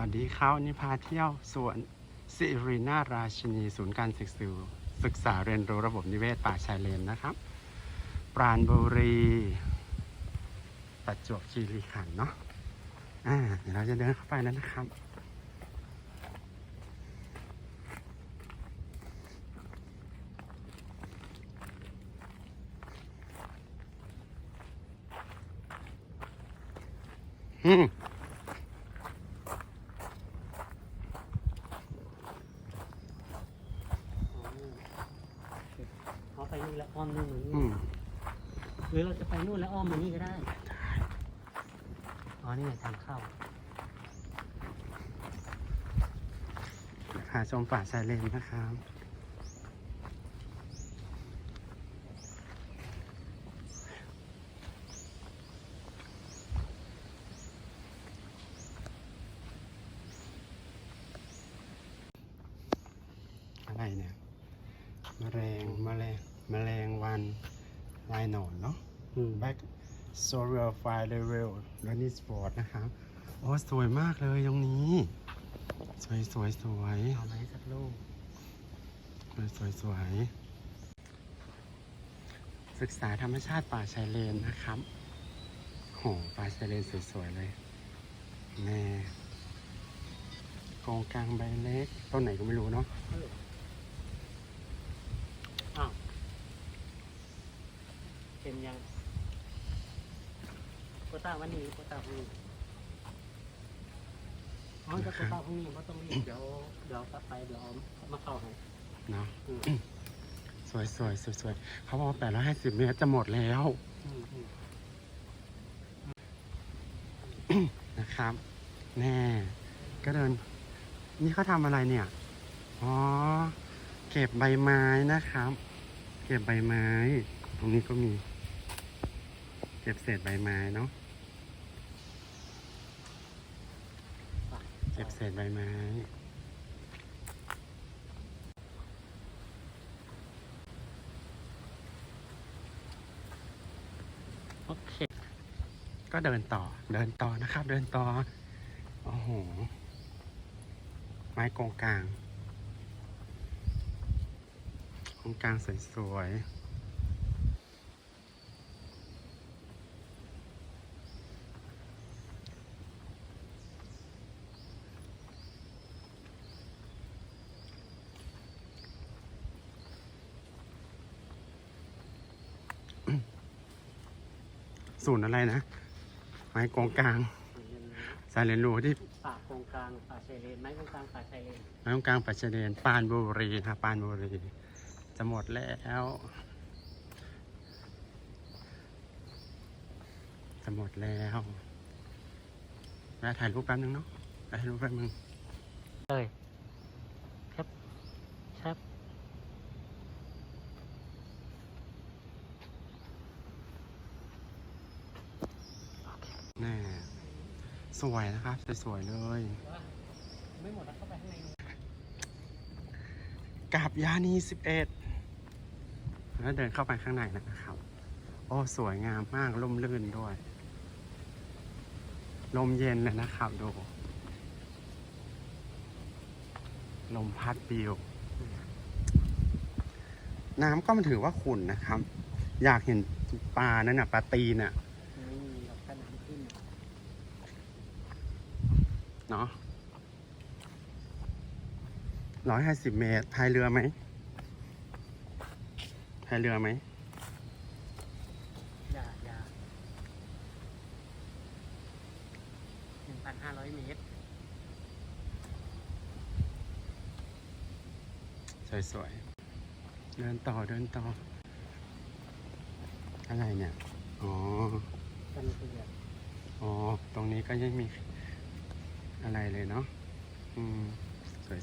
วัสดีครับวันนี้พาเที่ยวสวนสิรินาราชินี ศูนย์การศึกษาศึกษาเรียนรู้ระบบนิเวศป่าชายเลนนะครับ ปราณบุรีประจวบคีรีขันธ์เนาะอ่าเดี๋ยวเราจะเดินเข้าไปแล้วนะครับ อืม เอาไปนู่นแล้วอ้อมนู่นมา อื นี่ ม หรือเราจะไป นู่นแล้วอ้อมมานี่ก็ได้ อ๋อ นี่ไงทางเข้าพาชมป่าชายเลนนะครับอะไรเนี่ยมแมลงแมลงแมลงวันลายหนอนเนาะ อืม Back s o r i a l Fire Level r u n n i s p o r t นะครับโอ้สวยมากเลยตรงนี้ สวยสวยสวยเอามาให้สักลูกสวยสวยสวยศึกษาธรรมชาติป่าชายเลนนะครับโหป่าชายเลนสวยๆเลยแม่กองกลางใบเล็กต้นไหนก็ไม่รู้เนาะ อ้าวเต็มยัง โคต้าวันนี้โคต้าพรุ่งนี้อ๋อจะโคต้าพรุ่งนี้เพราะต้องรีบเดี๋ยวเดี๋ยวกลับไปเดี๋ยวเอามาเข้าให้เนาะอืมสวยสวยสวยสวยเขาบอกว่า850เมตรจะหมดแล้วอืมอืมนะครับ แน่ ก็เดิน นี่เขาทำอะไรเนี่ย อ๋อ เก็บใบไม้นะครับ เก็บใบไม้ ตรงนี้ก็มี เก็บเศษใบไม้เนาะ เก็บเศษใบไม้โอเค ก็เดินต่อ เดินต่อนะครับ เดินต่อ โอ้โห ไม้กองกลางกองกลางสวยๆ ศูนย์อะไรนะไม้กองกลางสายเรียนรู้ที่ป่าโครงกลางป่าชายเลนไม้โครงกลางป่าชายเลนไม้กองกลางปัจเจเดนปานบุรีครับปานบุรีจะหมดแล้วจะหมดแล้วแวะถ่ายรูปแป๊บนึงเนาะแวะถ่ายรูปแป๊บนึงเลยครับครับ แน่สวยนะครับ สวยๆเลย ไม่หมดแล้วเข้าไปข้างในกับยานีสิบเอ็ดแล้วเดินเข้าไปข้างในนะครับ โอ้สวยงามมากร่มรื่นด้วย ลมเย็นเลยนะครับดู ลมพัดปิว น้ำก็มันถือว่าขุ่นนะครับ อยากเห็นปลานั่นน่ะปลาตีนน่ะ ไม่มีหรอกถ้าน้ำขึ้นอะ เนาะร้อยห้าสิบเมตรพายเรือไหมพายเรือไหมอย่าอย่าหนึ่งพันห้าร้อยเมตร สวยๆ เดินต่อเดินต่อ อะไรเนี่ย อ๋อ กันเกลือ อ๋อ ตรงนี้ก็ยังมี อะไรเลยเนาะอืม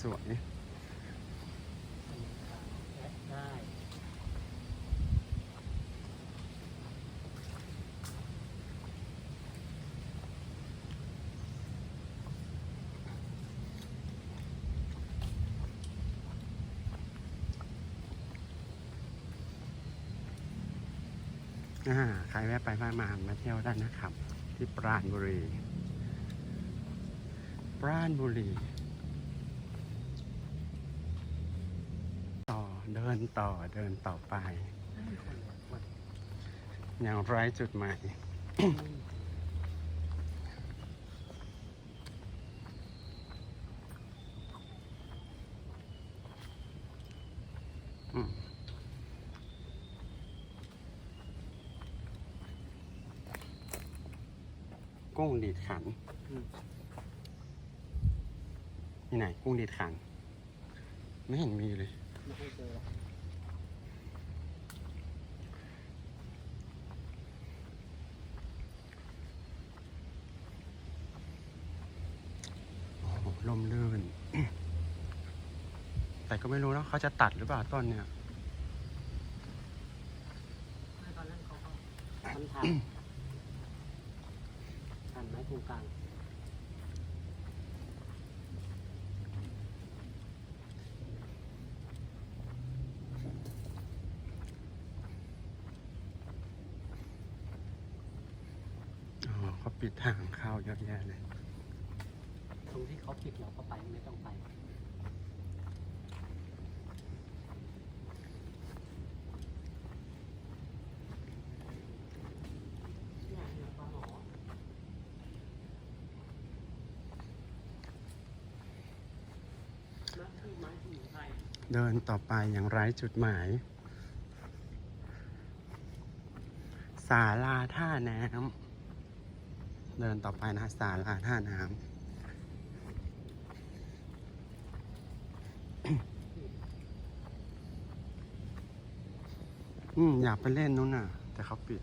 สวยๆกันขาวและได้อ่าใครแวะไปบ้านมามาเที่ยวได้นะครับ ที่ปราณบุรี ปราณบุรี ต่อเดินต่อเดินต่อไป อย่างไร้จุดหมายกุ้งดีดขัน อืมนี่ไหน กุ้งดีดขันไม่เห็นมีเลยไม่ให้เลมลื่น แต่ก็ไม่รู้นะเขาจะตัดหรือเปล่าต้นเนี่ยไม่ตอนนั้นเขาก็มันทำทำไม้ตรงกลาง อ๋อ เขาปิดทางเข้าเยอะแยะเลยตรงที่เขาปิดเราก็ไปไม่ต้องไปเนี่ยเนี่ยปลาหมอนักที่ไม้สมุนไพรเดินต่อไปอย่างไร้จุดหมาย ศาลาท่าน้ำ เดินต่อไปนะศาลาท่าน้ำอืมอยากไปเล่นนู้นน่ะ แต่เขาปิด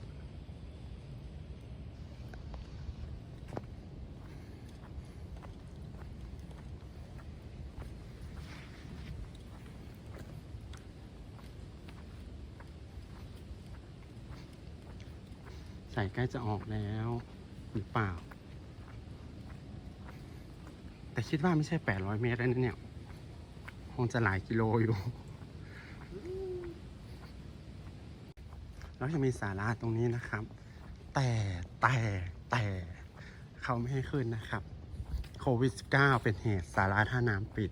ใส่ใกล้จะออกแล้ว หรือเปล่า แต่คิดว่าไม่ใช่800เมตรแล้วนะเนี่ย คงจะหลายกิโลอยู่ แล้วจะมีสาราตรงนี้นะครับ แต่แต่แต่เขาไม่ให้ขึ้นนะครับโควิด -19 เป็นเหตุสาราท่าน้ำปิด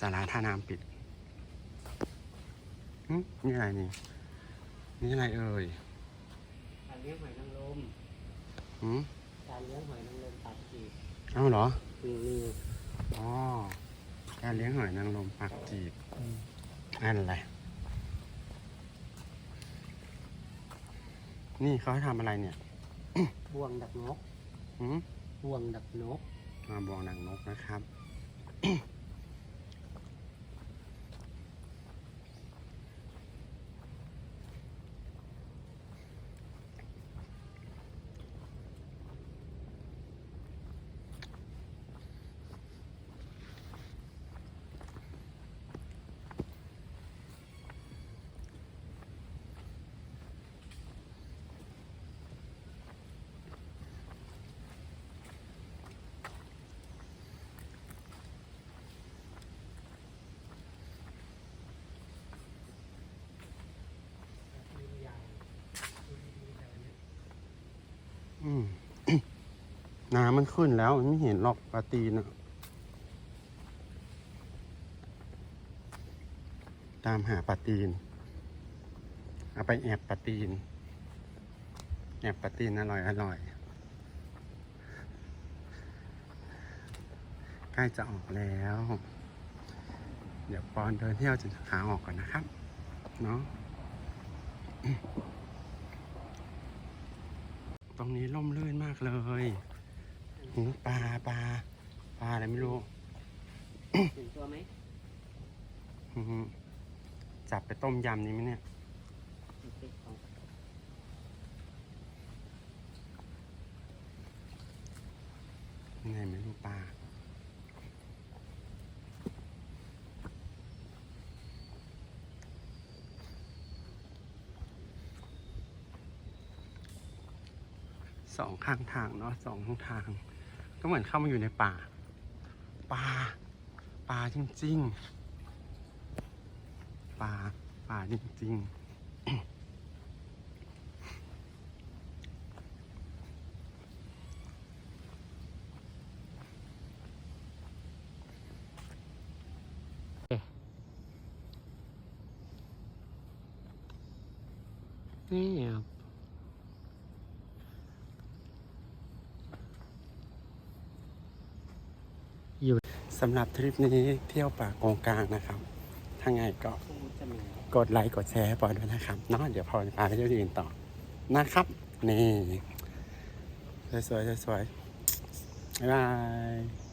สาราท่าน้ำปิด หึนี่อะไรนี่ นี่อะไรเอ่ยการเลี้ยงหอยนางรมหืมการเลี้ยงหอยนางรมปากจีบเอ้าเหรอคืออ๋อ การเลี้ยงหอยนางรมปากจีบนั่นแหละนี่เขาให้ทำอะไรเนี่ยบ่วงดักนกหืมบ่วงดักนกมาบองนางนกนะครับ อืม น้ำมันขึ้นแล้วมันไม่เห็นหรอกปลาตีนอะตามหาปลาตีน เอาไปแอบปลาตีน แอบปลาตีนอร่อยอร่อยใกล้จะออกแล้ว เดี๋ยวปอนเดินเที่ยวจนขาออกก่อนนะครับ เนาะตรงนี้ร่มรื่นมากเลย ปลาปลาปลาอะไรไม่รู้เห็นตัวไหมอื้อหือจับไปต้มยำนี้ไหมเนี่ยติดของยังไงไม่รู้ปลาสองข้างทางเนาะสองข้างทาง ก็เหมือนเข้ามาอยู่ในป่า ป่า ป่าจริง ๆ ป่า ป่าจริง ๆนี่ค อยู่สำหรับทริปนี้เที่ยวป่าโกงกลางนะครับถ้าไงก็กดไลค์กดแชร์ให้ปอยด้วยนะครับเนาะเดี๋ยวพอจะพาไปเที่ยวที่อื่นต่อนะครับ นี่ สวยๆสวยๆบ๊ายบาย